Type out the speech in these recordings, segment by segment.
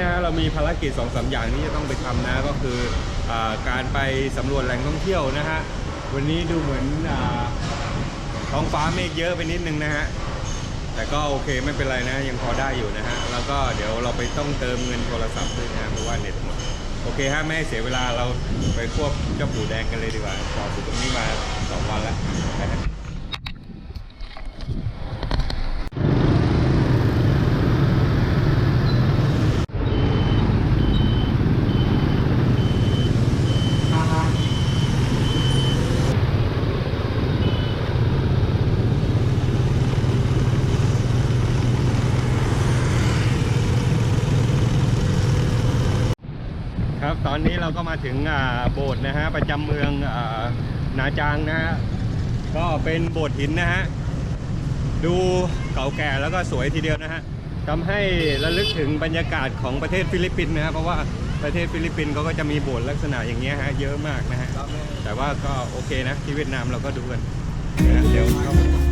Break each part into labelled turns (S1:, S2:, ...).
S1: นะเรามีภารกิจ2อสอย่างที่จะต้องไปทำนะก็คืออการไปสำรวจแหล่งท่องเที่ยวนะฮะวันนี้ดูเหมือนอท้องฟ้าเมฆเยอะไปนิดนึงนะฮะแต่ก็โอเคไม่เป็นไรนะยังพอได้อยู่นะฮะแล้วก็เดี๋ยวเราไปต้องเติมเงินโทรศัพท์ด้วยนะเพราะว่าเน็ตหมดโอเคฮะไม่ให้เสียเวลาเราไปควบเจ้าปู่แดงกันเลยดีกว่าจอดอยู่ตรงนี้มาสองวันแล้วไปฮะครับต อนนี้เราก็มาถึงโบสถ์นะฮะประจำเมืองอนาจางนะฮะก็เป็นโบสถ์หินนะฮะดูเก่าแก่แล้วก็สวยทีเดียวนะฮะทำให้ระลึกถึงบรรยากาศของประเทศฟิลิปปินส์นะฮะเพราะว่าประเทศฟิลิปปินส์เขาก็จะมีโบสถ์ลักษณะอย่างเงี้ยฮะเยอะมากนะฮะแต่ว่าก็โอเคนะที่เวียดนามเราก็ดูกันนะฮะเดี๋ยว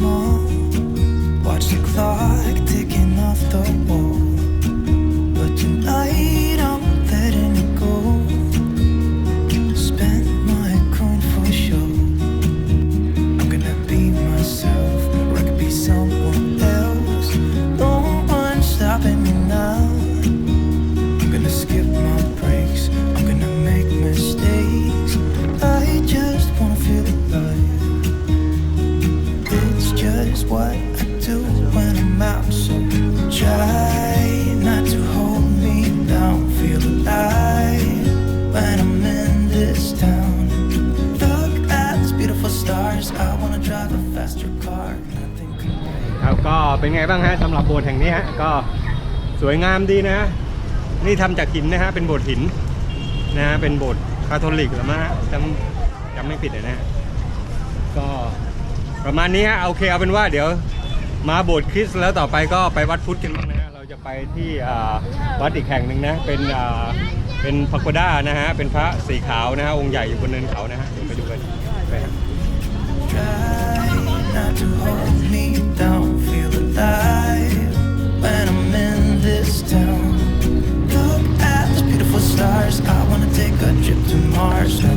S2: small. Watch the clock ticking off the wall. But tonight
S1: ครับก็เป็นไงบ้างฮะสำหรับโบสถ์แห่งนี้ฮะก็สวยงามดีนะ นี่ทำจากหินนะฮะเป็นโบสถ์หินนะฮะเป็นโบสถ์คาทอลิกหรือมั้งฮะจำจำไม่ผิดนะฮะก็ประมาณนี้ฮะโอเคเอาเป็นว่าเดี๋ยวมาโบสถ์คริสต์แล้วต่อไปก็ไปวัดพุทธกันบ้างนะ จะไปที่อ่าวัดอีกแห่งหนึ่งนะ เป็นอ่าเป็นพาโกด้านะฮะ เป็นพระสีขาวนะฮะ องค์ใหญ่อยู่บนเนินเขานะฮะ เดี๋ยวไปดูกันไปครับ
S2: Try not to hold me down. Feel alive when I'm in this town. Look at these beautiful stars. I wanna take a trip to Mars.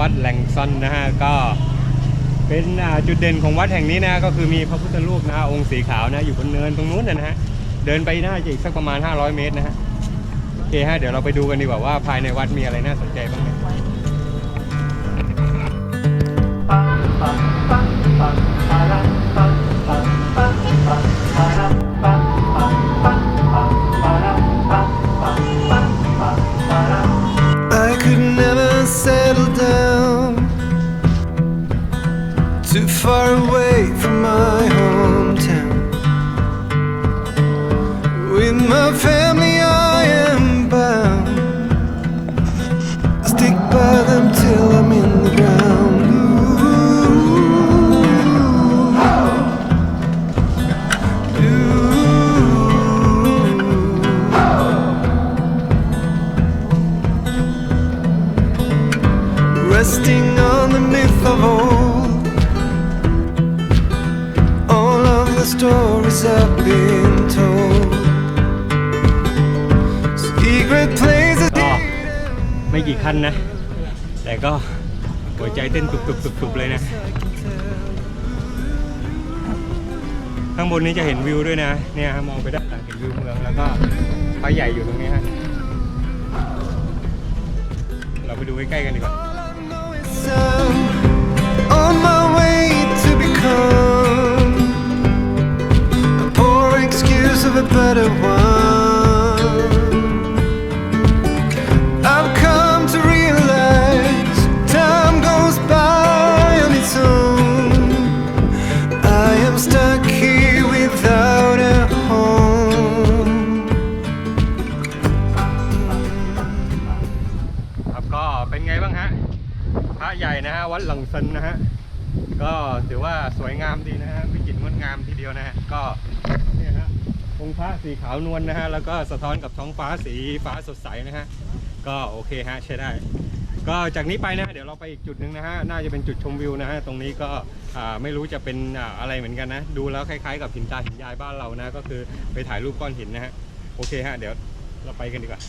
S1: วัดแหล่งซอนนะฮะก็เป็นจุดเด่นของวัดแห่งนี้นะก็คือมีพระพุทธรูปนะฮะองค์สีขาวนะอยู่บนเนินตรงนู้นนะฮะเดินไปน่าจะอีกสักประมาณ 500 เมตรนะฮะโอเคฮะเดี๋ยวเราไปดูกันดีกว่าว่าภายในวัดมีอะไรน่าสนใจบ้างนะ ไม่กี่ขั้นนะ แต่ก็หัวใจเต้นตุบๆๆเลยนะ ข้างบนนี้จะเห็นวิวด้วยนะ เนี่ยมองไปด้านหลังเห็นวิวเมืองแล้วก็พระใหญ่อยู่ตรงนี้ฮะ เราไปดูใกล้ๆกันดีกว่า
S3: on my way to become a poor excuse of a better one.
S1: ฮะวัดหลังซันนะฮะก็ถือว่าสวยงามดีนะฮะวิจิตรงดงามทีเดียวนะฮะก็เนี่ยฮะองค์พระสีขาวนวลนะฮะแล้วก็สะท้อนกับท้องฟ้าสีฟ้าสดใสนะฮะก็โอเคฮะใช้ได้ ก็จากนี้ไปนะเดี๋ยวเราไปอีกจุดหนึ่งนะฮะน่าจะเป็นจุดชมวิวนะฮะตรงนี้ก็ไม่รู้จะเป็นอ่าอะไรเหมือนกันนะ ดูแล้วคล้ายๆ กับหินตาหินยายบ้านเรานะ ก็คือไปถ่ายรูปก้อนหินนะฮะโอเคฮะเดี๋ยวเราไปกันดีกว่า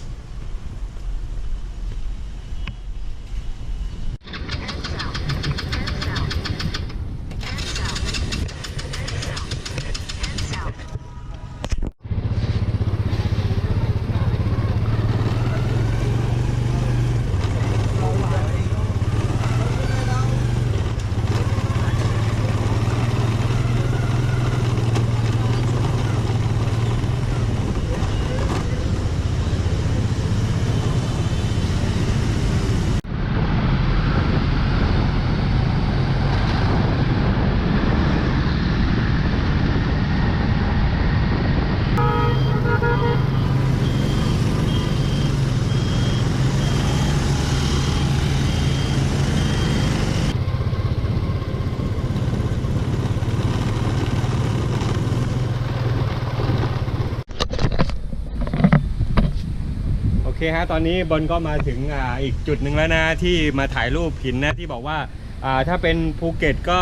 S1: โอ เคฮะตอนนี้บอลก็มาถึงอ่าอีกจุดหนึ่งแล้วนะที่มาถ่ายรูปหินนะที่บอกว่าอ่าถ้าเป็นภูเก็ตก็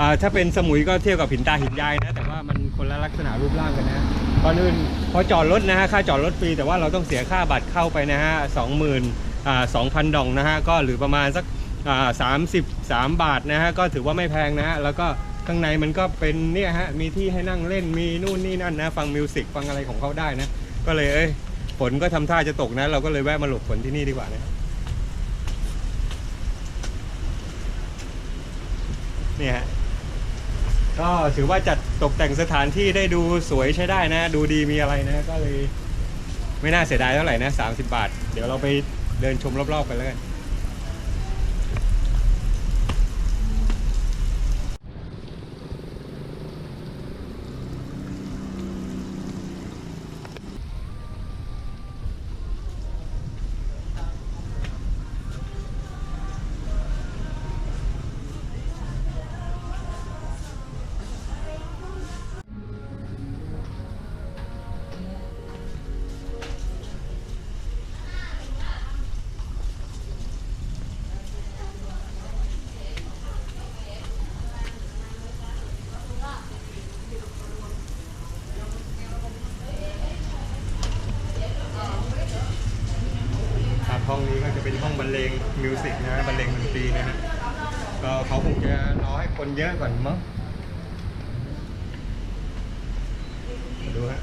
S1: อ่าถ้าเป็นสมุยก็เทียบกับหินตาหินยายนะ แต่ว่ามันคนละลักษณะรูปร่างกันนะก่อนอื่นพอจอดรถนะฮะค่าจอดรถฟรีแต่ว่าเราต้องเสียค่าบัตรเข้าไปนะฮะสองหมื่นอ่าสองพันดองนะฮะก็หรือประมาณสักอ่าสามสิบสามบาทนะฮะก็ถือว่าไม่แพงนะฮะแล้วก็ข้างในมันก็เป็นเนี่ยฮะมีที่ให้นั่งเล่นมีนู่นนี่นั่นนะ ฟังมิวสิกฟังอะไรของเขาได้นะ ก็เลยเอ้ย นก็ทำท่าจะตกนะ เราก็เลยแวะมาหลบฝนที่นี่ดีกว่านะเนี่ยฮะก็ถือว่าจัดตกแต่งสถานที่ได้ดูสวยใช้ได้นะ ดูดีมีอะไรนะ ก็เลย ไม่น่าเสียดายเท่าไหร่นะ30บาท เดี๋ยวเราไปเดินชมรอบๆกันแล้วกัน สิกนะฮะบรรเลงดนตรีนะฮะก็เขาคงจะรอให้คนเยอะก่อนมั้งมาดูฮะ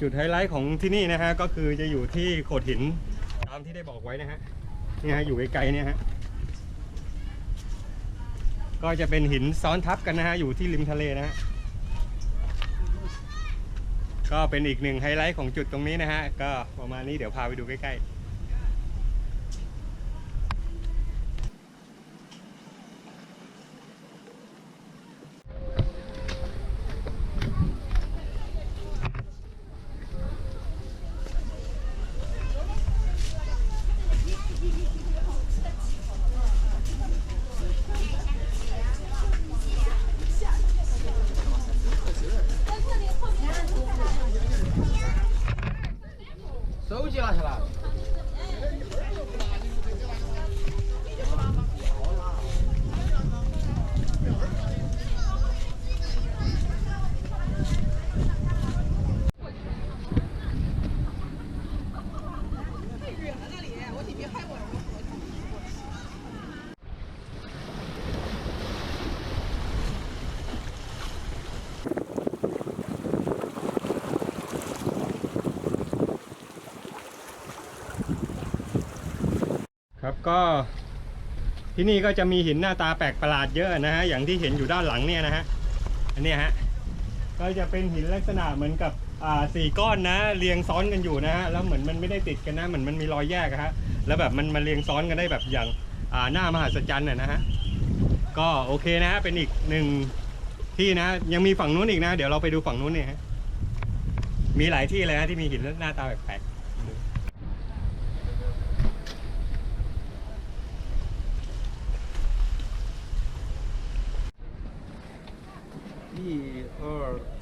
S1: จุดไฮไลท์ของที่นี่นะฮะก็คือจะอยู่ที่โขดหินตามที่ได้บอกไว้นะฮะนี่ฮะอยู่ไกลๆเนี่ยฮะก็จะเป็นหินซ้อนทับกันนะฮะอยู่ที่ริมทะเลนะฮะก็เป็นอีกหนึ่งไฮไลท์ของจุดตรงนี้นะฮะก็ประมาณนี้เดี๋ยวพาไปดูใกล้ๆ ครับ ก็ที่นี่ก็จะมีหินหน้าตาแปลกประหลาดเยอะนะฮะอย่างที่เห็นอยู่ด้านหลังเนี่ยนะฮะอันนี้ฮะก็จะเป็นหินลักษณะเหมือนกับอ่าสี่ก้อนนะเรียงซ้อนกันอยู่นะฮะแล้วเหมือนมันไม่ได้ติดกันนะเหมือนมันมีรอยแยกอะฮะแล้วแบบมันมาเรียงซ้อนกันได้แบบอย่างอ่าหน้ามหัศจรรย์น่ะนะฮะก็โอเคนะฮะเป็นอีกหนึ่งที่นะ ยังมีฝั่งนู้นอีกนะ เดี๋ยวเราไปดูฝั่งนู้นเนี่ยฮะมีหลายที่เลยฮะที่มีหินหน้าตาแปลกๆ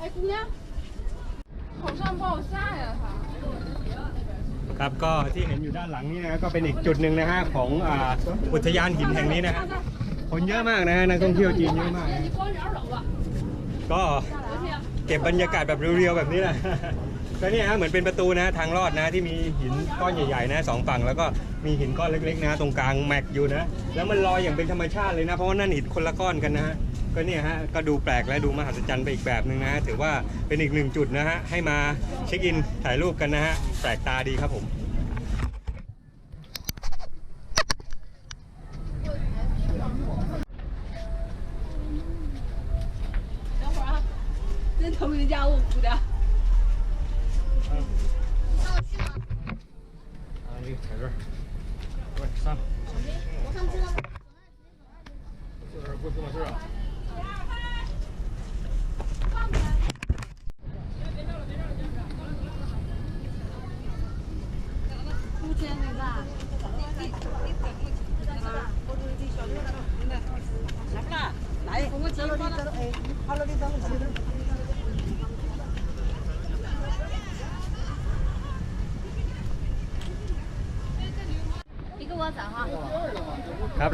S4: 哎，姑娘，好上不好下呀，他。
S1: ครับก็ที่เห็นอยู่ด้านหลังนี่นะก็เป็นอีกจุดหนึ่งนะฮะของอ่าอุทยานหินแห่งนี้นะฮะคนเยอะมากนะฮะนักท่องเที่ยวจีนเยอะมากนะ
S4: 你光源楼啊，
S1: ก็
S4: 昨天。
S1: เก็บบรรยากาศแบบเรียวๆแบบนี้แหละ ก็เนี่ยฮะเหมือนเป็นประตูนะทางลอดนะที่มีหินก้อนใหญ่ๆนะสองฝั่งแล้วก็มีหินก้อนเล็กๆนะตรงกลางแม็กอยู่นะ แล้วมันลอยอย่างเป็นธรรมชาติเลยนะเพราะว่านั่นหินคนละก้อนกันนะฮะ ก็เนี่ยฮะก็ดูแปลกและดูมหัศจรรย์ไปอีกแบบหนึ่งนะฮะถือว่าเป็นอีกหนึ่งจุดนะฮะให้มาเช็คอินถ่ายรูปกันนะฮะแปลกตาดีครับผม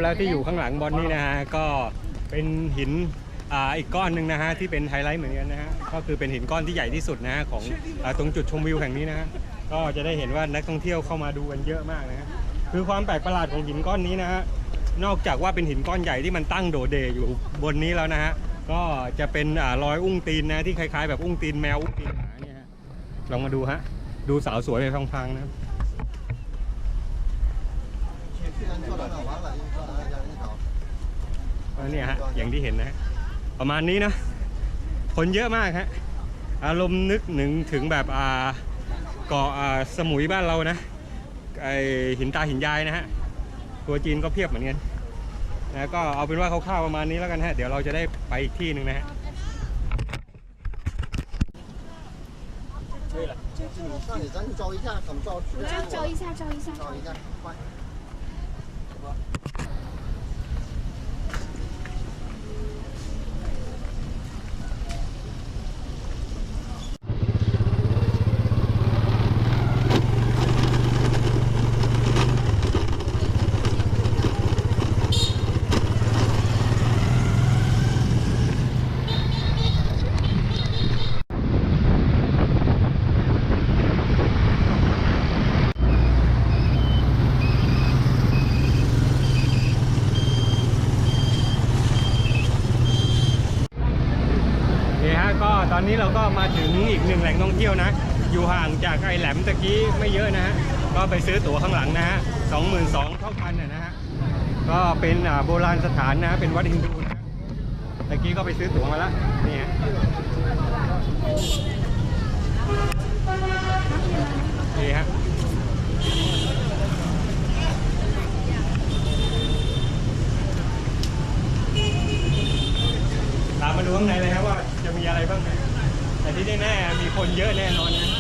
S1: แล้วที่อยู่ข้างหลังบอลนี่นะฮะก็เป็นหินอ่าอีกก้อนหนึ่งนะฮะที่เป็นไฮไลท์เหมือนกันนะฮะก็คือเป็นหินก้อนที่ใหญ่ที่สุดนะฮะของอ่าตรงจุดชมวิวแห่งนี้นะฮะก็จะได้เห็นว่านักท่องเที่ยวเข้ามาดูกันเยอะมากนะฮะคือความแปลกประหลาดของหินก้อนนี้นะฮะนอกจากว่าเป็นหินก้อนใหญ่ที่มันตั้งโดดเด่อยู่บนนี้แล้วนะฮะก็จะเป็นอ่ารอยอุ้งตีนนะที่คล้ายๆ แบบอุ้งตีนแมวอุ้งตีนหมาเนี่ยฮะลองมาดูฮะดูสาวสวยไปพังๆนะครับก็ เนี่ยฮะอย่างที่เห็นนะฮะประมาณนี้นะคนเยอะมากฮะอารมณ์นึกหนึ่งถึงแบบอ่าเกาะอ่าสมุยบ้านเรานะไอหินตาหินยายนะฮะตัวจีนก็เพียบเหมือนกันนะก็เอาเป็นว่าคร่าวๆประมาณนี้แล้วกันฮะเดี๋ยวเราจะได้ไปอีกที่หนึ่งนะฮะ ไปซื้อตั๋วข้างหลังนะฮะสองหมื่นสองเท่ากันน่ะนะฮะ ก็เป็นโบราณสถานนะเป็นวัดฮินดูนะตะกี้ก็ไปซื้อตั๋วมาแล้วนี่ฮะนี่ฮะตามมาดูข้างในเลยครับว่าจะมีอะไรบ้างนะแต่ที่แน่ๆมีคนเยอะแน่นอนนะ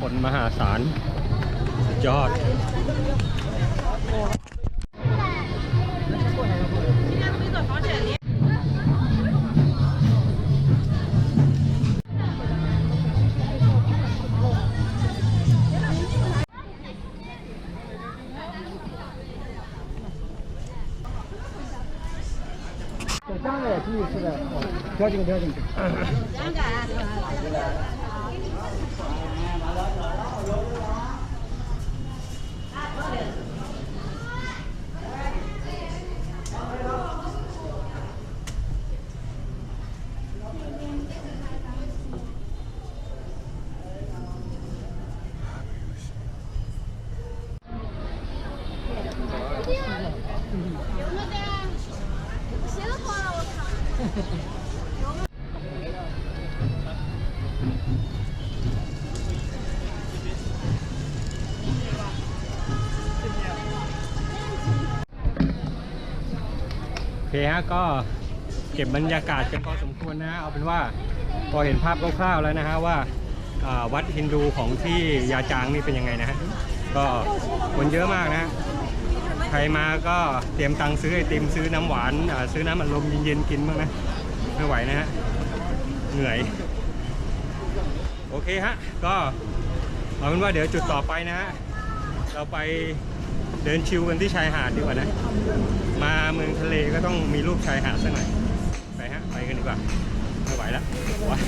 S1: คนมหาศาลสุดยอด Thank you. ฮะก็เก็บบรรยากาศกันพอสมควรนะฮะเอาเป็นว่าพอเห็นภาพคร่าวๆแล้วนะฮะว่าวัดฮินดูของที่ยาจางนี่เป็นยังไงนะฮะก็คนเยอะมากนะ ใครมาก็เตรียมตังค์ซื้อไอติมซื้อน้ำหวานซื้อน้ำอัดลมเย็นๆกินบ้างนะไม่ไหวนะฮะเหนื่อย โอเคฮะก็เอาเป็นว่าเดี๋ยวจุดต่อไปนะฮะเราไป เดินชิวกันที่ชายหาดดีกว่านะ มาเมืองทะเลก็ต้องมีรูปชายหาดสักหน่อย ไปฮะ ไปกันดีกว่า ไม่ไหวแล้วว้า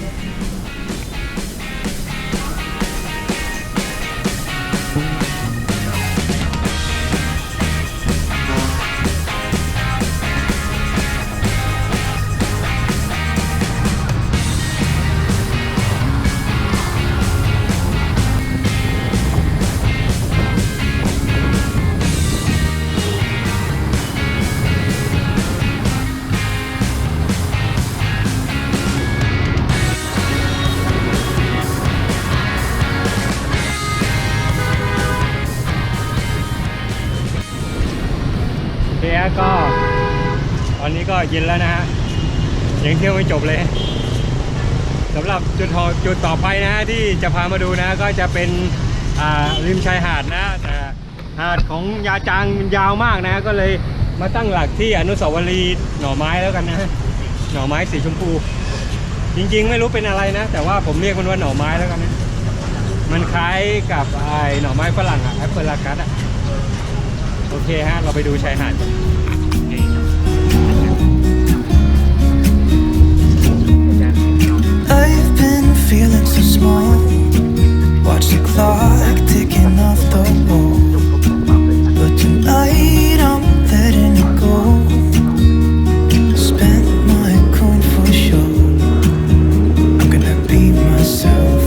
S1: นี้ก็เย็นแล้วนะฮะยังเที่ยวไม่จบเลยสำหรับจุดทอจุดต่อไปนะที่จะพามาดูนะก็จะเป็นริมชายหาดนะแต่หาดของยาจางมันยาวมากนะ ก็เลยมาตั้งหลักที่อนุสาวรีย์หน่อไม้แล้วกันนะหน่อไม้สีชมพู จริงๆ ไม่รู้เป็นอะไรนะ แต่ว่าผมเรียกมันว่าหน่อไม้แล้วกันนะมันคล้ายกับไอ้หน่อไม้ฝรั่งอะแอปเปิลลากัสอะโอเคฮะเราไปดูชายหาดกัน
S2: I've been feeling so small. Watch the clock ticking off the wall. But tonight I'm letting it go. Spend my coin for sure. I'm gonna be myself,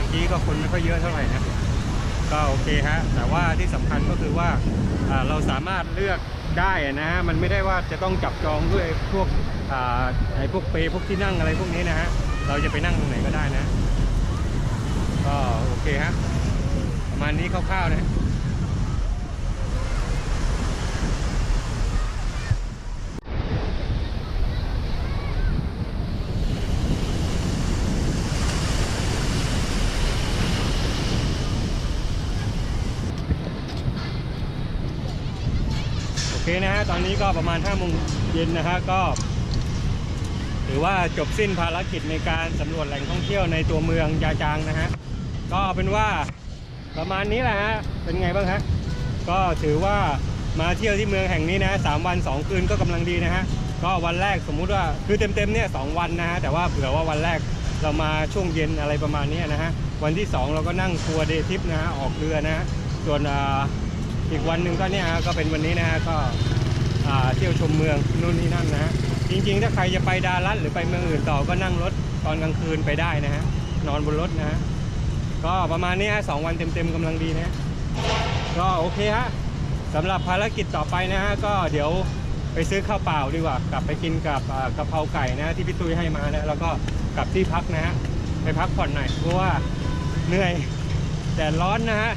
S1: จอดรถตะกี้ก็คนไม่ค่อยเยอะเท่าไหร่นะก็โอเคฮะแต่ว่าที่สำคัญก็คือว่าเราสามารถเลือกได้นะฮะมันไม่ได้ว่าจะต้องจับจองด้วยพวกไอ้พวกเปย์พวกที่นั่งอะไรพวกนี้นะฮะเราจะไปนั่งตรงไหนก็ได้นะก็โอเคฮะประมาณนี้คร่าวๆนะ นะฮะตอนนี้ก็ประมาณ5โมงเย็นนะฮะก็ถือว่าจบสิ้นภารกิจในการสำรวจแหล่งท่องเที่ยวในตัวเมืองยาจางนะฮะก็เป็นว่าประมาณนี้แหละฮะเป็นไงบ้างฮะก็ถือว่ามาเที่ยวที่เมืองแห่งนี้นะสามวัน 2 คืนก็กำลังดีนะฮะก็วันแรกสมมุติว่าคือเต็มๆเนี่ยสองวันนะฮะแต่ว่าเผื่อว่าวันแรกเรามาช่วงเย็นอะไรประมาณนี้นะฮะวันที่ 2 เราก็นั่งทัวร์เดทิปนะฮะออกเรือนะฮะส่วน อีกวันหนึ่งก็เนี่ยฮะก็เป็นวันนี้นะฮะก็เที่ยวชมเมืองนู่นนี่นั่นนะฮะจริงๆ ถ้าใครจะไปดารัตหรือไปเมืองอื่นต่อก็นั่งรถตอนกลางคืนไปได้นะฮะนอนบนรถนะฮะก็ประมาณนี้ฮะสองวันเต็มๆกำลังดีนะฮะก็โอเคฮะสำหรับภารกิจต่อไปนะฮะก็เดี๋ยวไปซื้อข้าวเปล่าดีกว่ากลับไปกินกับอ่ากะเพราไก่นะที่พี่ตุ้ยให้มานะแล้วก็กลับที่พักนะฮะไปพักผ่อนหน่อยเพราะว่าเหนื่อยแดดร้อนนะฮะ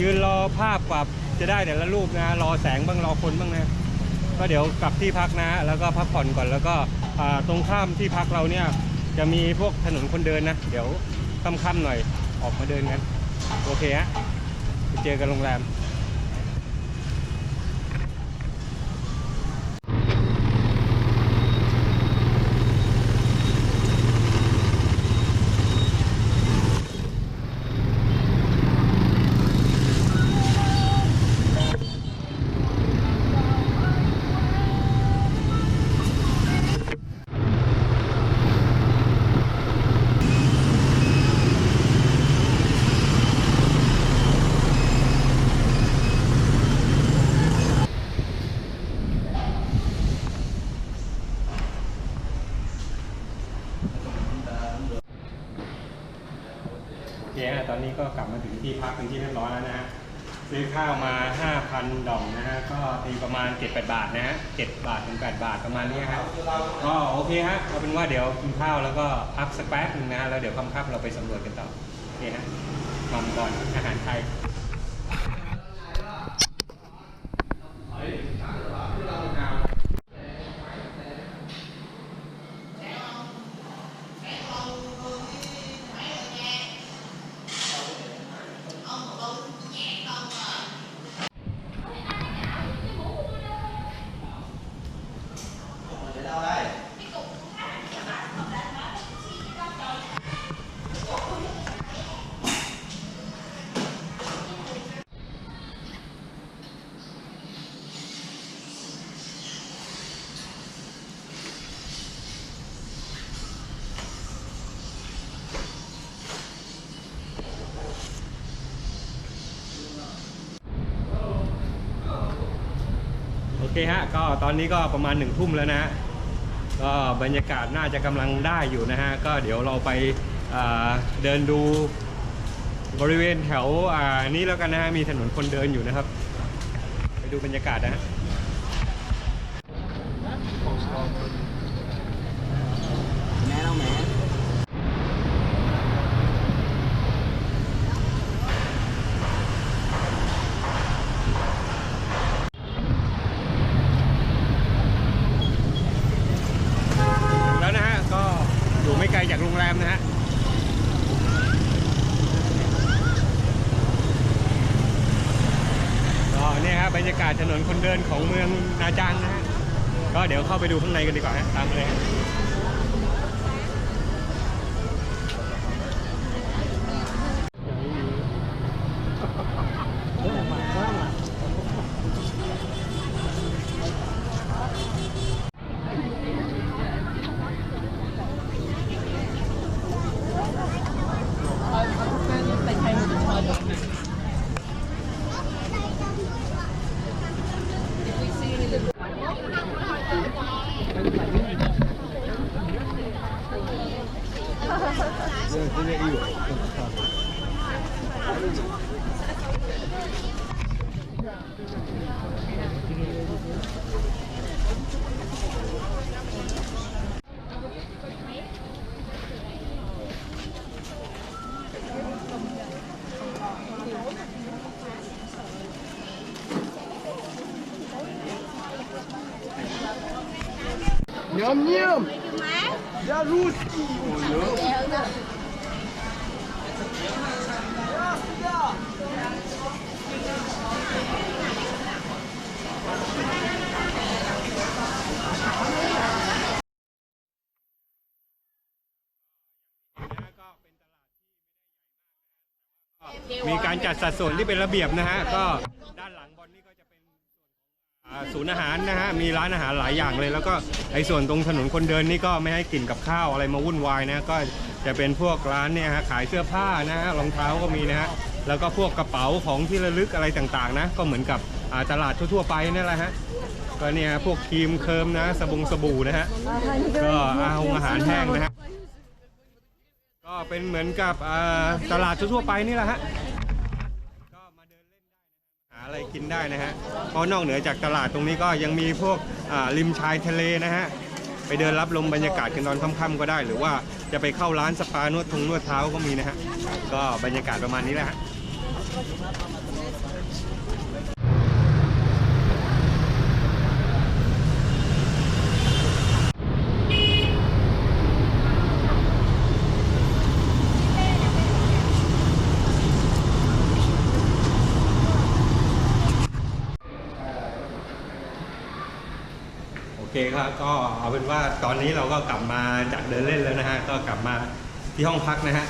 S1: ยืนรอภาพกว่า จะได้แต่ละรูปนะ รอแสงบ้างรอคนบ้างนะ ก็เดี๋ยวกลับที่พักนะ แล้วก็พักผ่อนก่อนแล้วก็ตรงข้ามที่พักเราเนี่ยจะมีพวกถนนคนเดินนะ เดี๋ยวค่ำๆหน่อยออกมาเดินกัน โอเคฮะไปเจอกันโรงแรม โอเคฮะตอนนี้ก็กลับมาถึงที่พักเป็นที่เรียบร้อยแล้วนะฮะ ซื้อข้าวมา 5,000 ดองนะฮะ ก็ตีประมาณ 7-8 บาทนะฮะ 7 บาทถึง 8 บาทประมาณนี้ครับก็โอเคฮะเอาเป็นว่าเดี๋ยวกินข้าวแล้วก็พักสักแป๊บนึงนะฮะ แล้วเดี๋ยวค่ำๆเราไปสำรวจกันต่อ โอเคฮะมัมก่อนอาหารไทย โอ เคฮะก็ตอนนี้ก็ประมาณหนึ่งทุ่มแล้วนะฮะก็บรรยากาศน่าจะกำลังได้อยู่นะฮะก็เดี๋ยวเราไปเดินดูบริเวณแถวอ่านี้แล้วกันนะฮะมีถนนคนเดินอยู่นะครับ ไปดูบรรยากาศนะฮะ แล้วนะฮะ ก็อยู่ไม่ไกลจากโรงแรมนะฮะ ก็เนี่ยครั บรรยากาศถนนคนเดินของเมืองนาจังนะฮะก็เดี๋ยวเข้าไปดูข้างในกันดีกว่าฮะตามมาเลยฮะ มีการจัดสัดส่วนที่เป็นระเบียบนะฮะ ก็ด้านหลังบอลนี่ก็จะเป็นอ่า ศูนย์อาหารนะฮะมีร้านอาหารหลายอย่างเลย แล้วก็ไอ้ส่วนตรงถนนคนเดินนี่ก็ไม่ให้กลิ่นกับข้าวอะไรมาวุ่นวายนะก็จะเป็นพวกร้านเนี่ยฮะขายเสื้อผ้านะฮะรองเท้าก็มีนะฮะแล้วก็พวกกระเป๋าของที่ระลึกอะไรต่างๆนะก็เหมือนกับตลาดทั่วๆไปนั่นแหละฮะก็เนี่ยพวกครีมเคิร์มนะสบงสบู่นะฮะก็อาหารอาหารแห้งนะฮะก็เป็นเหมือนกับตลาดทั่วๆไปนี่แหละฮะ ก็มาเดินเล่นได้นะฮะหา อะไรกินได้นะฮะเพราะนอกเหนือจากตลาดตรงนี้ก็ยังมีพวกริมชายทะเลนะฮะไปเดินรับลมบรรยากาศกันตอนค่ำๆก็ได้ หรือว่าจะไปเข้าร้านสปานวดทงนวดเท้าก็มีนะฮะก็บรรยากาศประมาณนี้แหละฮะ เคครับก็เอาเป็นว่าตอนนี้เราก็กลับมาจากเดินเล่นแล้วนะฮะก็กลับมาที่ห้องพักนะฮะ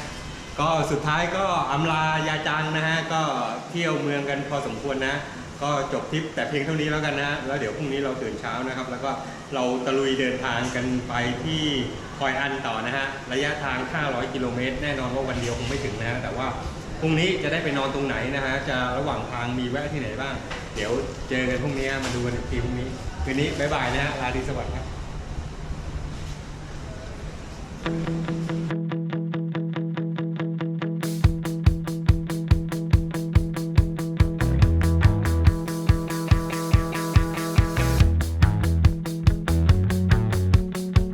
S1: ก็สุดท้ายก็อำลายาจังนะฮะก็เที่ยวเมืองกันพอสมควรนะ ก็จบทริปแต่เพียงเท่านี้แล้วกันนะแล้วเดี๋ยวพรุ่งนี้เราตื่นเช้านะครับ แล้วก็เราตะลุยเดินทางกันไปที่คอยอันต่อนะฮะระยะทาง 500 กิโลเมตรแน่นอนว่าวันเดียวคงไม่ถึงนะฮะแต่ว่าพรุ่งนี้จะได้ไปนอนตรงไหนนะฮะจะระหว่างทางมีแวะที่ไหนบ้าง เดี๋ยวเจอกันพรุ่งนี้มาดูกันอีกทีพรุ่งนี้ คืนนี้บ๊ายบายนะฮะลาดีสวัสดีครับ